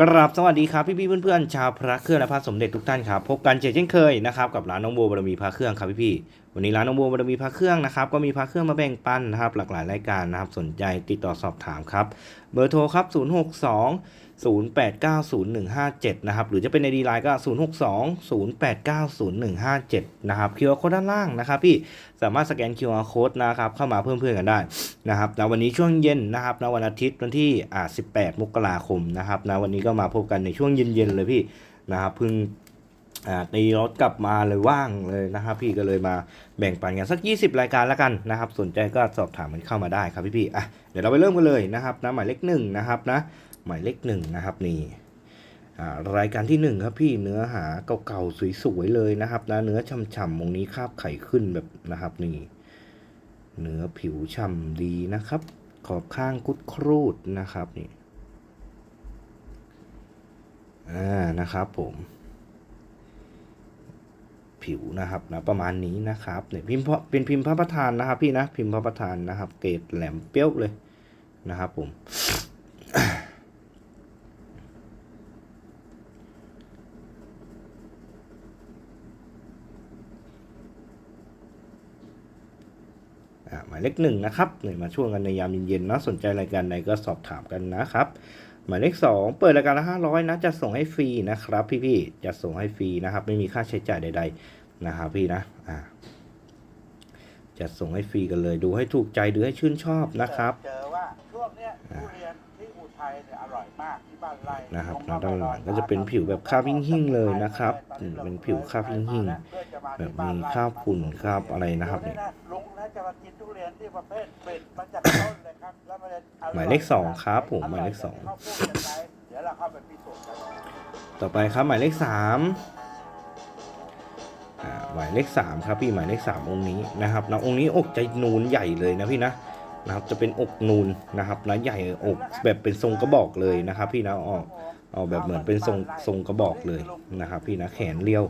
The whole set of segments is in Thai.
กราบสวัสดีครับพี่พี่เพื่อนๆชาวพระเครื่องและพระสมเด็จทุกท่านครับพบกันเช่นเคยนะครับกับร้านน้องโบบารมีพระเครื่องครับพี่พี่วันนี้ร้านน้องโบบารมีพระเครื่องนะครับก็มีพระเครื่องมาแบ่งปันนะครับหลากหลายรายการนะครับสนใจติดต่อสอบถามครับเบอร์โทรครับ062 08905157นะครับหรือจะเป็นในดีไลน์ก็ 062 08905157นะครับคิวอาร์โค้ดด้านล่างนะครับพี่สามารถสแกน QR Code นะครับเข้ามาเพิ่มเพื่อนกันได้นะครับนะวันนี้ช่วงเย็นนะครับนะวันอาทิตย์วันที่อ่า18 มกราคมนะครับนะวันนี้ก็มาพบกันในช่วงเย็นๆเลยพี่นะครับเพิ่งอ่าตีรถกลับมาเลยว่างเลยนะครับ พี่ก็เลยมาแบ่งปันกันสัก 20 รายการแล้วกันนะครับ สนใจก็สอบถามมันเข้ามาได้ครับพี่ๆอะเดี๋ยวเราไปเริ่มกันเลยนะครับนะหมายเลขหนึ่งนะครับนะ หมายเลขหนึ่งนะครับนี่รายการที่หนึ่งครับพี่เนื้อหาเก่าๆสวยๆเลยนะครับนะเนื้อฉ่ำๆตรงนี้คาบไข่ขึ้นแบบนะครับนี่เนื้อผิวฉ่ำดีนะครับ ขอบข้างคุดครูดนะครับนี่อ่านะครับผม ผิวนะครับนะประมาณนี้นะครับเนี่ยพิมพ์พระเป็นพิมพ์พระประธานนะครับพี่นะพิมพ์พระประธานนะครับ เกรดแหลมเปี้ยวเลยนะครับผม อ่าหมายเลขหนึ่งนะครับเนี่ยมาช่วงกันในยามเย็นๆนะสนใจรายการใดก็สอบถามกันนะครับหมายเลขสองเปิดรายการละห้าร้อยนะจะส่งให้ฟรีนะครับ พี่ๆจะส่งให้ฟรีนะครับ ไม่มีค่าใช้จ่ายใด ๆ นะครับพี่นะอ่าจะส่งให้ฟรีกันเลยดูให้ถูกใจดูให้ชื่นชอบนะครับเจอว่าช่วงเนี้ยทุเรียนที่อุทัยเนี่ยอร่อยมากที่บ้านไร่นะครับตงด้านหลังก็จะเป็นผิวแบบคาบหิ่งๆเลยนะครับอืมเป็นผิวคาบหิ่งๆแบบมีคาบฝุ่นคาบอะไรนะครับเนี่ย ลุงนะจะมากิน ทุเรียนที่ประเภทเป็ดมาจากต้นเลยครับแล้วมันจะอร่อหมายเลขสองครับผมหมายเลขสองข้าวโพดยังไงเดี๋ยวเราเข้าไปพิสูจน์กันต่อไปครับหมายเลขสามอ่าหมายเลขสามครับพี่หมายเลขสามองค์นี้นะครับนะองค์นี้อกจะนูนใหญ่เลยนะพี่นะนะครับจะเป็นอกนูนนะครับนะใหญ่อกแบบเป็นทรงกระบอกเลยนะครับพี่นะออกออกแบบเหมือนเป็นทรงทรงกระบอกเลยนะครับ พี่นะแขนเรียว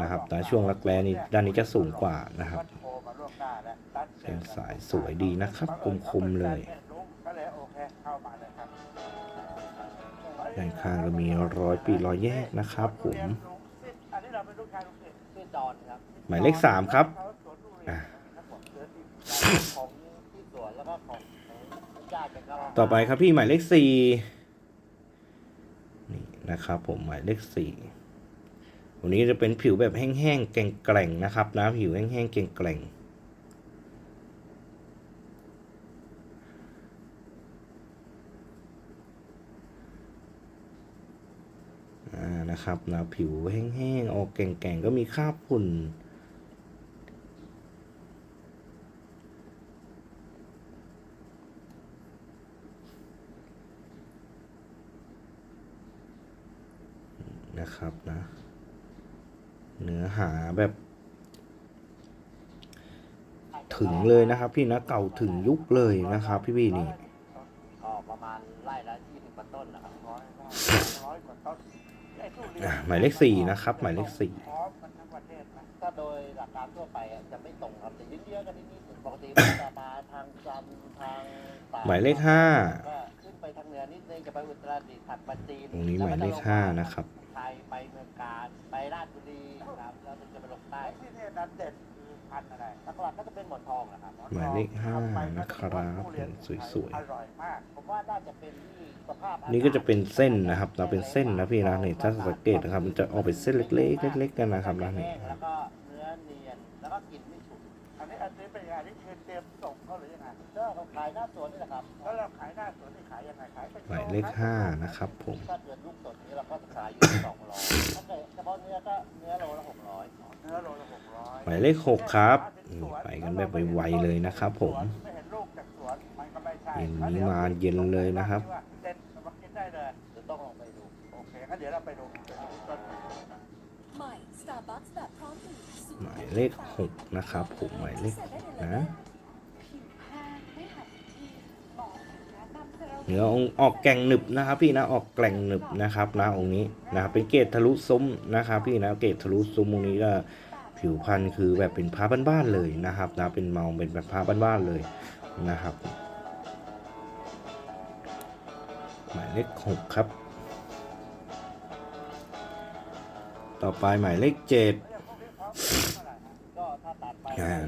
นะครับนะช่วงรักแร้นี่ด้านนี้จะสูงกว่านะครับ เป็นสายสวยดีนะครับ คมๆเลยลุงก็เลยโอเคมเลยครับด้านข้างก็มีร้อยปีร้อยแยกนะครับผมหมายเลขสามครับต่อไปครับพี่หมายเลขสี่นี่นะครับ ผมหมายเลขสี่วันนี้จะเป็นผิวแบบแห้งๆแกร่งๆนะครับนะผิวแห้งๆแกร่งๆอ่า นะครับนะผิวแห้งๆ ออกแก่งๆ ก็มีคราบฝุ่น นะครับนะ เนื้อหาแบบ ถึงเลยนะครับพี่นะเก่าถึงยุคเลยนะครับพี่พี่นี่ ก็ประมาณไร่ละยี่สิบกว่าต้นนะครับร้อยร้อยกว่าต้นไอ้ทุเรียนอะหมายเลขสี่นะครับ หมายเลขสี่พร้อมกันทั้งประเทศนะถ้าโดยหลักการทั่วไปอะจะไม่ตรงครับจะเยอะๆกันนิดๆปกติมันจะมาทางจันทร์ทางตกหมายเลขห้าก็ขึ้นไปทางเหนือนิดนึงจะไปอุตรดิตถ์ถัดปัจจีนตรงนี้หมายเลขห้านะครับไทยไปเมืองการไปราชบุรีครับแล้วถึงจะไปลงใต้ที่นี่นั้นเด็ดคือ พันธุ์อะไรหลักๆก็จะเป็นหมอนทองนะครับหมายเลขห้านะครับสวยๆ อร่อยมากผมว่าน่าจะเป็นที่สภาพนี่ก็จะเป็นเส้นนะครับ เราเป็นเส้นนะพี่นะนี่ถ้าสังเกตนะครับ มันจะออกเป็นเส้นเล็กๆเล็กๆกันนะครับนะนี่แล้วก็เนื้อเนียนแล้วก็กลิ่นไม่ฉุนอัน ก็เขาขายหน้าสวนนี่แหละครับแล้วเราขายหน้าสวนนี่ขายยังไงขายเป็นหมายเลขห้านะครับผมถ้าเกิดลูกสดนี้เราก็ขายอยู่สองร้อยถ้าเกิดเฉพาะเนื้อก็เนื้อโลละหกร้อยเนื้อโลละหกร้อยหมายเลขหกครับนี่ไปกันแบบไวๆเลยนะครับผมไม่เห็นลูกจากสวนมันก็ไม่ใช่เย็นนี้มาเย็นเลยนะครับเด็ดมากินได้เลยเดี๋ยวต้องลองไปดูโอเคงั้นเดี๋ยวเราไปดูไปดูต้นใหม่ Starbucks แบบพร้อมดื่มสูตรหมายเลขหกนะครับผมหมายเลขหกนะ เหนือองค์ออกแก่งหนึบนะครับ พี่นะออกแก่งหนึบนะครับนะองค์นี้นะครับเป็นเกตทะลุซุ้มนะครับ พี่นะเกตทะลุซุ้มองค์นี้ก็ผิวพันธุ์คือแบบเป็นพระบ้านๆเลยนะครับนะเป็นเมาเป็นแบบพระบ้านๆเลยนะครับหมายเลขหกครับ ต่อไปหมายเลขเจ็ด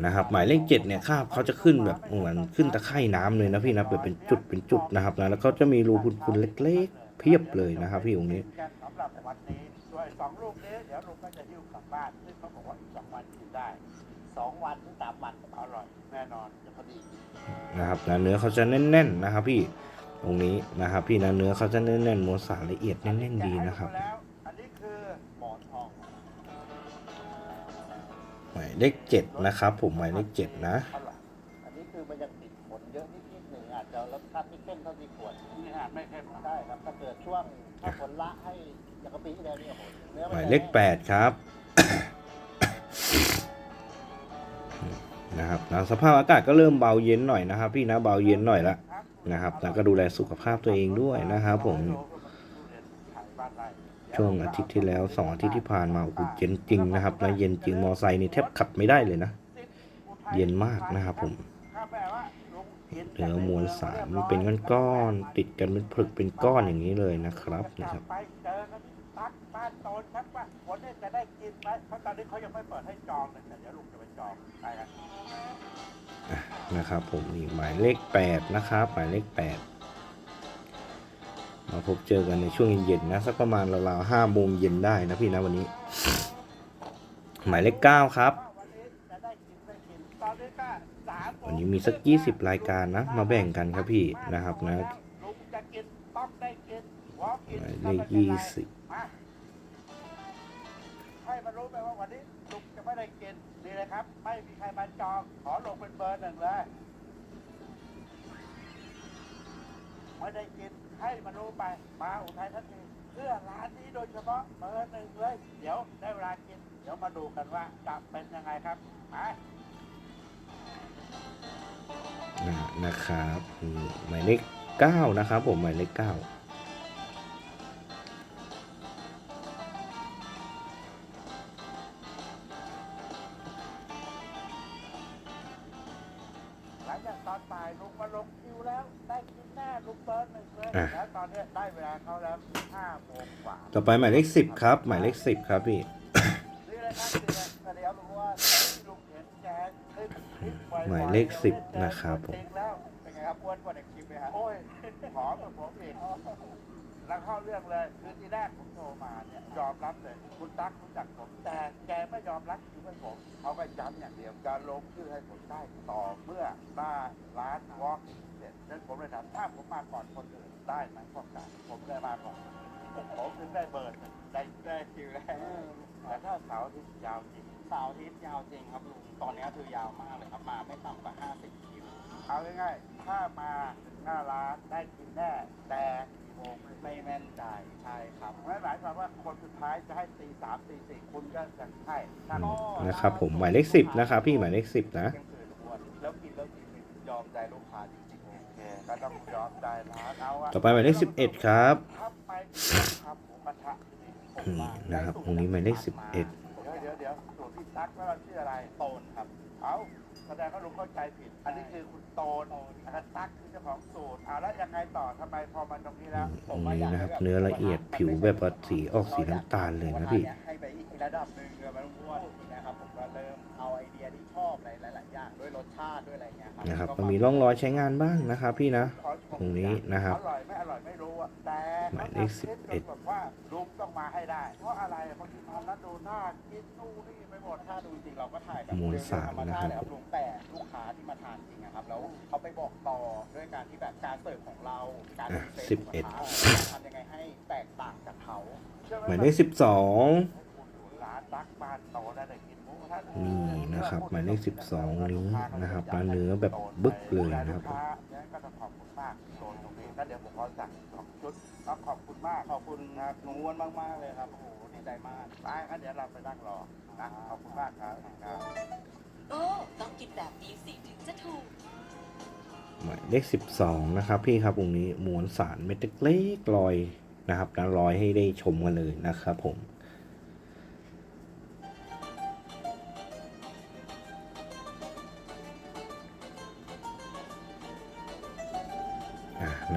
นะครับหมายเลขเจ็ดเนี่ยคาบเขาจะขึ้นแบบเหมือนขึ้นตะไคร่น้ำเลยนะพี่นะแบบเป็นจุดเป็นจุดนะครับนะแล้วก็จะมีรูพุนๆเล็กๆ เพียบเลยนะครับพี่องค์นี้สำหรับวันนี้ส่วนสองลูกนี้เดี๋ยวลุงก็จะหิ้วกลับบ้านซึ่งเขาบอกว่าอีกสองวันกินได้สองวันถึงสามวันอร่อยแน่นอนจะพอดีนะครับนะเนื้อเขาจะแน่นๆนะครับพี่ตรงนี้นะครับพี่นะเนื้อเขาจะแน่นๆมวลสารละเอียดแน่นๆดีนะครับ เลขเจ็ดนะครับ ผมหมายเลขเจ็ดนะเท่าไหร่อันนี้คือมันยังติดขนเยอะนิดๆหนึ่งอาจจะรสชาติไม่เข้มเท่าที่ควรนี่อาจไม่เข้มได้ครับถ้าเกิดช่วงถ้าผลละให้อย่างกะปิที่แล้วเนี่ยโอ้โหเนื้อหมันมายจะเลขแปดครับนะครับนะสภาพอากาศก็เริ่มเบาเย็นหน่อยนะครับ พี่นะเบาเย็นหน่อยละนะครับแล้วก็ดูแลสุขภาพตัวเองด้วยนะครับผม ช่วงอาทิตย์ที่แล้วสองอาทิตย์ที่ผ่านมาโอ้โหเย็นจริงนะครับนะเย็นจริงมอไซค์นี่แทบขับไม่ได้เลยนะ เย็นมากนะครับผมเนื้อมวลสารมันเป็นก้อนๆติดกันเป็นผลึกเป็นก้อนอย่างนี้เลยนะครับนะครับไปเจอกันที่ตักบ้านโตนชักว่าวันนี้จะได้กินไหมเพราะตอนนี้เขายังไม่เปิดให้จองเลยแต่เดี๋ยวลุงจะไปจองไปกันนะครับผมนี่หมายเลขแปดนะครับหมายเลขแปดมา พบเจอกันในช่วงเย็นๆนะ สักประมาณราวๆห้าโมงเย็นได้นะพี่นะวันนี้ หมายเลขเก้าครับ วันนี้มีสักยี่สิบรายการนะ มาแบ่งกันครับพี่นะครับนะหมายเลขยี่สิบให้มันรู้ไปว่าวันนี้ลุงจะไม่ได้กินดีเลยครับ ไม่มีใครมาจองขอลงเป็นเบอร์หนึ่งเลยไม่ได้กิน ให้มานรู้ไปมาอุทัยทันทีเพื่อร้านนี้โดยเฉพาะเบอร์หนึ่งเลย เดี๋ยวได้เวลากิน เดี๋ยวมาดูกันว่าจะเป็นยังไงครับไปนะครับหมายเลข9นะครับผมหมายเลข9 ต่อไปหมายเลขสิบครับ หมายเลขสิบครับพี่หมายเลขสิบนะครับผมแล้วเป็นไงครับอ้วนกว่าในคลิปไหอมกว่าผมอีกแล้วเข้าเรื่องเลยคือที่แรกผมโทรมาเนี่ยยอมรับเลย คุณตั๊กรู้จักผมแต่แกไม่ยอมรับคิวให้ผมเขาก็ย้ำอย่างเดียวการลงชื่อให้ผมได้ต่อเมื่อหน้าร้านวอล์กเสร็จนั้นผมเลยถามถ้าผมมาก่อนคนอื่นได้ไหมพ่อการผมเลยมาก่อน ผมถึงได้เบอร์หนึ่งได้ได้คิวแล้วแต่ถ้าเสาร์อาที่ยาวจริงเสาร์อาทิตย์ยาวจริงครับลุงตอนนี้คือยาวมากเลยครับมาไม่ต่ำกว่า 50 คิวเอาง่ายๆถ้ามาถึงหน้าร้านได้กินแน่แต่กี่โมงไม่ไม่แม่นใจใช่ครับไม่หมายความว่าคนสุดท้ายจะให้ตีสามตีสี่คุณก็จะให้ถ้าอืมนะครับผมหมายเลขสิบนะครับพี่หมายเลขสิบนะ เที่ยงคืนทุกวันแล้วกินแล้วกินยอมใจลูกค้าจริงโอเคก็ต้องยอมใจร้านเอาอะ ต่อไปหมายเลขสิบเอ็ดครับทำ นี่นี่นะครับตรงนี้หมายเลขสิบเอ็ดเดี๋ยวเดี๋ยวเดี๋ยวสูตรพี่ตั๊กแล้วเราชื่ออะไรๆโตนครับ เอาแสดงว่าลุงเข้าใจผิด อันนี้คือคุณโตนอันนั้นตั๊กคือเจ้าของสูตรเอาแล้วยังไงต่อทำไมพอมาตรงนี้แล้วตรงนี้นะครับ เนื้อละเอียดผิวแบบว่าสีออกสีน้ำตาลเลยนะพี่ ให้ไปอีกระดับหนึ่งเลยมันอ้วน ที่ชอบหลาย ๆ อย่างด้วยรสชาติด้วยอะไรเงี้ยครับนะครับมันมีร่องรอยใช้งานบ้างนะครับ พี่นะขอชมตรงนี้นะครับอร่อยไม่อร่อยไม่รู้อะแต่หมายเลขขทำ11จนแบบว่าลุงต้องมาให้ได้ เพราะอะไรบางทีมาแล้วดูหน้ากินนู่นนี่ไปหมดถ้าดูจริงเราก็ถ่ายแบบมวลสารนะครับเยๆธมชาติเลยลุงแต่ลูกค้าที่มาทานจริงนะครับแล้วเขาไปบอกต่อด้วยการที่แบบการเสิร์ฟของเราการอะพรีซสิบนต์เอ็ดของราทำยังไงให้แตกต่างจากเขาใช่ไหหมายเลขสิบสองร้านตักบ้านโตได้แต่กินหมูกระทะ นี่นะครับหมายเลข12นี้นะครับแล้วเนื้อแบบบึกเลยนะครับลูกาเนี่ยก็ต้องขอบคุณมากโซนตรงนี้ก็เดี๋ยวผมขอสั่งสองชุดก็ขอบคุณมาก ขอบคุณครับหนูอ้วนมากๆเลยครับ โอ้โหดีใจมากไปงั้นเดี๋ยวเราไปนั่งรอนะขอบคุณมากครับครับโอ้ต้องกินแบบนี้สิถึงจะถูกหมายเลขสิบสองนะครับ พี่ครับองค์นี้มวลสารเม็ดเล็กๆลอยนะครับนะลอยให้ได้ชมกันเลยนะครับผม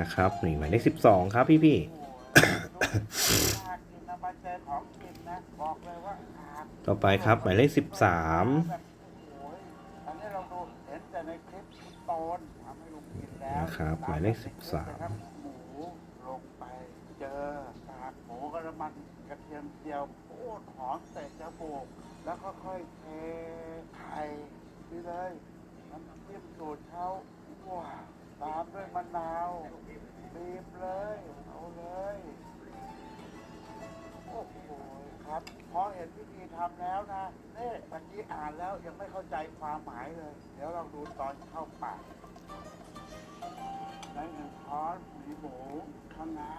นะครับนี่หมายเลขสิบสองครับพี่พี่น่ากินนะใบมาเจอของกินนะบอกเลยว่าขาดต่อไปครับหมายเลข13แบบโอ้ยอันนี้เราดูเห็นแต่ในคลิปคุณโตนทำให้ลุงกินแล้วนะครับหมายเลขนะครับหมูลงไปเจอกากหมูกระมันกระเทียมเจียวโอ้หอมเตะจมูกแล้วก็ค่อยเทไข่นี่เลยน้ำจิ้มสูตรเขาว้าว ตามด้วยมะนาวบีบเลย เอาเลย โอ้โหครับพอเห็นพิธีทำแล้วนะนี่เมื่อกี้อ่านแล้วยังไม่เข้าใจความหมายเลย เดี๋ยวเราดูตอนเข้าปากในหนึ่งช้อนมีหมู คะน้า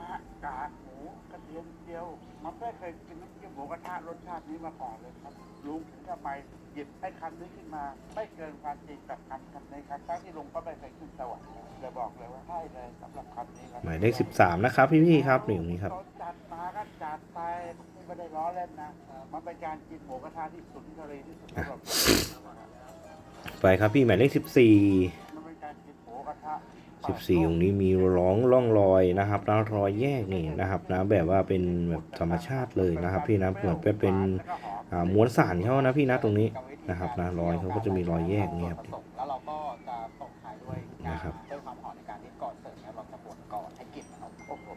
กากหมูกระเทียมเจียว มันไม่เคยกินน้ำจิ้มหมูกระทะรสชาตินี้มาก่อนเลยครับลุงถึงทำไมหยิบไอ้คำนี้ขึ้นมา ไม่เกินความจริงกับคำคำนี้ครับทั้งที่ลุงก็ไม่เคยขึ้นสวรรค์จะบอกเลยว่าใช่เลยสำหรับคำนี้ครับหมายเลข13นะครับ พี่ๆครับนี่ตรงนี้ครับจัดมาก็จัดไปไม่ได้ล้อเล่นนะมันเป็นการกินหมูกระทะที่สุนทรีที่สุดสำหรับผมไปครับพี่หมายเลข14มัน 14ตรงนี้มีร้องร่องรอยนะครับแล้วรอยแยกนี่นะครับนะแบบว่าเป็นแบบธรรมชาติเลยนะครับ พี่นะเหมือนเป็นม้วนสารเขานะพี่นะตรงนี้นะครับนะรอยเขาก็จะมีรอยแยกนี่ครับแล้วเราก็จะตกท้ายด้วยนะครับเพิ่มความหอมในการที่กอนเสร์ฟเนี่ยเราจะบดกอนให้กลิ่นมันออกโอ้โห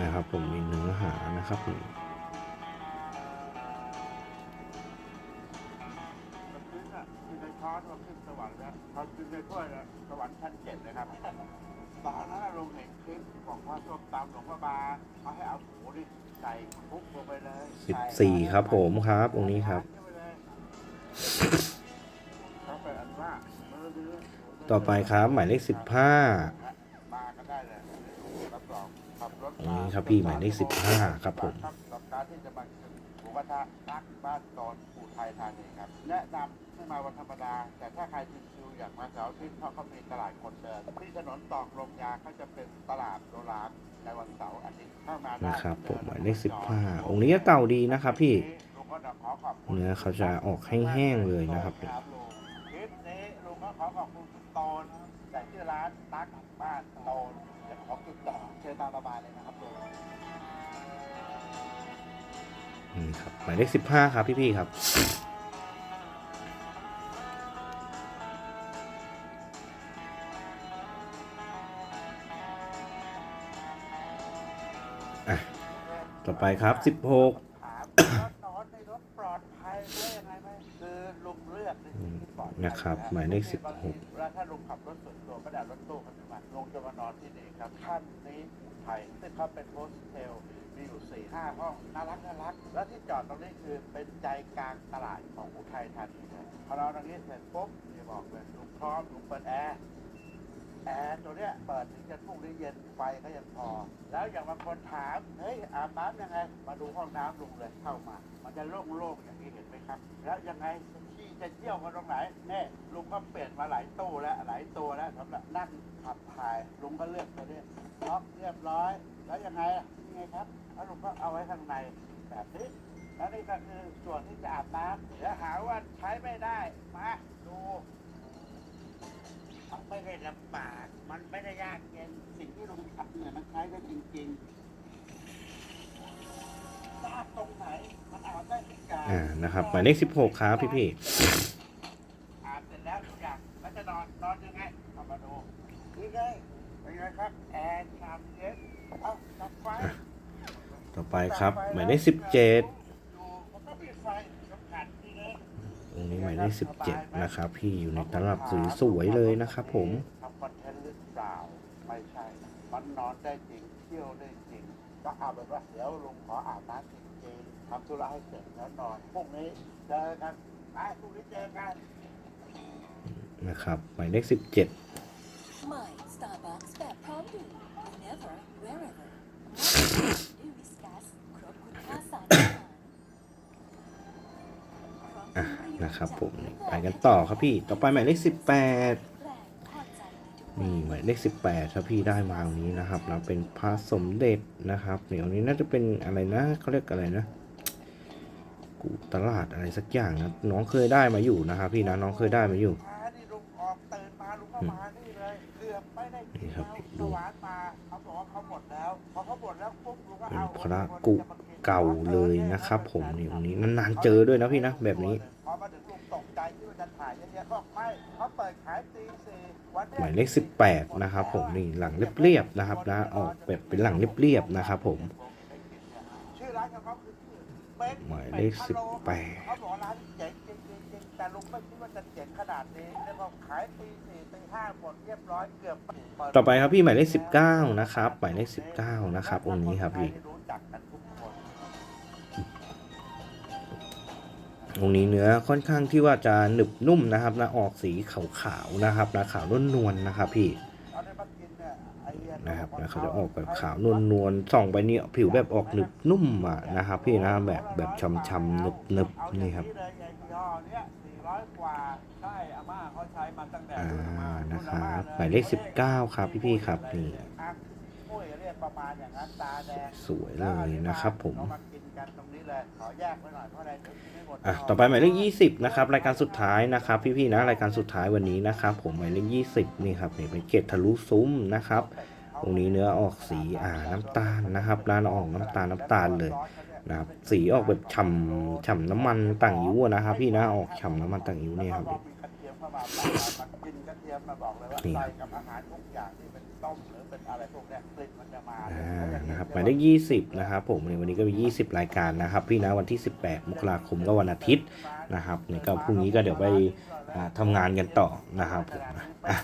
นะครับผมมีเนื้อหานะครับ มันขึ้นสวรรค์แล้วพอขึ้นในถ้วยแล้วสวรรค์ชั้นเจ็ดเลยครับตอนนั้นลงเห็นคลิปของพระส้มตำหลวงพ่อบาเขาให้เอาหมูนี่ใส่คลุกลงไปเลย14ครับผมครับตรงนี้ครับเขาเป็นอันว่าต่อไปครับหมายเลข15มาก็ได้เลยรับรองขับรถตรงนี้ครับพี่หมายเลข15ครับผมกับการที่จะมากินหมูกระทะนักบ้านตอนปู่ไทยธานีครับแนะนำให้มาวันธรรมดา แต่ถ้าใครชิวๆอย่างมาเสาร์อาทิตย์เพราะเขามีตลาดคนเดินที่ถนนตอกลงยาเขาจะเป็นตลาดโบราณในวันเสาร์อาทิตย์เข้ามาได้นะครับผมหมายเลข15องค์นี้ก็เก่าดีนะครับพี่ลุงก็ขอขอบคุณเนื้อเขาจะออกแห้งๆเลยนะครับลุงคลิปนี้ลุงก็ขอขอบคุณคุณโตนแต่ที่อร้านตักบ้านโตนจะขอติดต่อเชิญตามสบายเลยนะครับลุง ครับหมายเลขสิบห้าครับพี่พี่ครับต่อไปครับสิบหกยังไงไหมคือลุงเลือกในสิ่งที่ปลอดภัยนะครับ หมายเลขบงทีเวลาถ้าลุงขับรถส่วนตัวไม่ได้รถตู้คันนี้มาลงจะมานอนที่นี่ครับท่านนี้ไทยซึ่งเขาเป็นโฮสเทลมีอยู่สี่ห้าห้องน่ารักน่ารัก แล้วที่จอดตรงนี้คือเป็นใจกลางตลาดของอุทัยธานีเลยพอเราตรงนี้เสร็จปุ๊บจะบอกเลยลุงพร้อมลุงเปิดแอร์แอร์ตัวเนี้ยเปิดถึงจะพรุ่งนี้เย็นไฟก็ยังพอ แล้วอย่างบางคนถามเฮ้ยอาบน้ำยังไง มาดูห้องน้ำลุงเลยเข้ามา มันจะโล่งๆอย่างที่เห็นไหมครับ แล้วยังไง จะเที่ยวกันตรงไหนแน่ลุงก็เปลี่ยนมาหลายตู้แล้วหลายตัวแล้วสำหรับนั่งขับถ่ายลุงก็เลือกตัวนี้ล็อกเรียบร้อย แล้วยังไงล่ะนี่ไงครับแล้วลุงก็เอาไว้ข้างในแบบนี้แล้วนี่ก็คือส่วนที่จะอาบน้ำเดี๋ยวหาว่าใช้ไม่ได้มาดูมันไม่ได้ลำบาก มันไม่ได้ยากเย็นสิ่งที่ลุงทำเนี่ยมันใช้ได้จริงๆทราบตรงไหน อ่านะครับหมายเลข16ครับพี่อาบเสร็จแล้วทุกอย่างแล้วจะนอนนอนยังไงเอามาดูนี่ไงเป็นไงครับแอร์ชามเย็นเอาดับไฟต่อไปครับหมายเลข17ดูมันก็มีไฟสำคัญที่นี่ตรงนี้หมายเลข17นะครับ พี่อยู่ในตลับสวยๆเลยนะครับผมทำคอนเทนต์หรือเปล่าไม่ใช่มันนอนได้จริงเที่ยวได้จริงก็อาแบบว่าเดี๋ยวลุงขออาบน้ำจริง ทำธุระให้เสร็จแล้วนอนพรุ่งนี้เจอกันไปพรุ่งนี้เจอกัน นะครับ หมายเลข17ใหม่ Starbucks แบบพร้อมดื่ม whenever wherever ด้วยวิสกัสครบคุณค่าสารอาหารอะนะครับผมไปกันต่อครับพี่ ต่อไปหมายเลข18แปลกพอใจในทุกนี่หมายเลข18ถ้าพี่ได้มาตรงนี้นะครับนะเป็นพระสมเด็จนะครับเดี๋ยวนี้น่าจะเป็นอะไรนะเขาเรียกอะไรนะกู ตลาดอะไรสักอย่างนะน้องเคยได้มาอยู่นะครับพี่นะน้องเคยได้มาอยู่นี่ครับดูเขาหมดแล้วเขาหมดแล้วปุ๊บลุงก็เป็นพระกุเก่าเลยนะครับ ผมนี่องนี้นานๆเจอด้วยนะพี่นะแบบนี้พอมายเยอะๆบอกไม่เขาเปิดนนี้หมายเลข18นะครับ ผมนี่หลังเรียบๆนะครับนะออกแบบเป็นหลังเรียบๆนะครับ ผม ชื่อร้านของเขาคือชื่อเบนซ์ หมายเลขเป็ดพะโล้18เขาบอกร้านเจ๋งจริงๆจริงๆแต่ลุงไม่คิดว่าจะเจ๋งขนาดนี้แล้วก็ขายตีสี่ตีห้าหมดเรียบร้อยเกือบเปิดต่อไปครับพี่หมายเลข19นะครับ หมายเลข19นะครับองค์นี้ครับพี่รู้จักกันทุกคนองค์นี้เนื้อค่อนข้างที่ว่าจะหนึบนุ่มนะครับนะออกสีขาวๆนะครับนะขาวนวลนวลๆนะครับพี่ นะครับนะเขาจะออกแบบขาวนวลนวลส่องไปนี่ผิวแบบออกหนึบนุ่มอะนะครับ พี่นะแบบแบบช้ำๆหนึบหนึบนี่ครับอ่านะครับหมายเลข19ครับพี่ๆครับนี่อะปุ้ยเรียกประมาณอย่างนั้นตาแดงสวยเลยนะครับผมเอามากินกันตรงนี้เลยขอแยกไว้หน่อยเพราะอะไรเดี๋ยวกินไม่หมดอะต่อไปหมายเลข20นะครับรายการสุดท้ายนะครับ พี่ๆนะรายการสุดท้ายวันนี้นะครับ ผมหมายเลข20นี่ครับนี่เป็นเกตทะลุซุ้มนะครับ ตรงนี้เนื้อออกสีอ่าน้ำตาลนะครับร้านออกน้ำตาลน้ำตาลเลยนะครับสีออกแบบฉ่ำฉ่ำน้ำมันต่างยิ้วนะครับ พี่นะออกฉ่ำน้ำมันต่างยิ้วเนี่ยครับแล้วก็มีกระเทียมเข้ามาปาดมากินกระเทียมมาบอกเลยว่านี่ใส่กับอาหารทุกอย่างที่เป็นต้มหรือเป็นอะไรพวกเนี้ยกลิ่นมันจะมาเลยอ่าแล้วอย่างนะครับหมายเลข20นะครับผมในวันนี้ก็มี20รายการนะครับ พี่นะวันที่18มกราคมก็วันอาทิตย์นะครับเนี่ยก็พรุ่งนี้ก็เดี๋ยวไป ทำงานกันต่อนะครับผมะ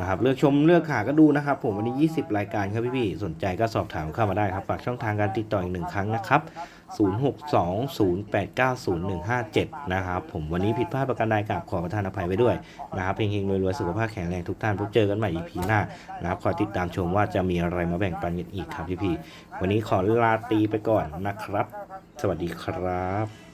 นะครับเลือกชมเลือกหาก็ดูนะครับ ผมวันนี้ 20 รายการครับพี่ๆสนใจก็สอบถามเข้ามาได้ครับฝากช่องทางการติดต่ออีกหนึ่งครั้งนะครับ 0620890157 นะครับผมวันนี้ผิดพลาดประการใดกราบขอประทานอภัยไว้ด้วยนะครับเฮงๆรวยๆสุขภาพแข็งแรงทุกท่านพบเจอกันใหม่ EP หน้านะครับคอยติดตามชมว่าจะมีอะไรมาแบ่งปันกันอีกครับพี่ๆวันนี้ขอลาตีไปก่อนนะครับ สวัสดีครับ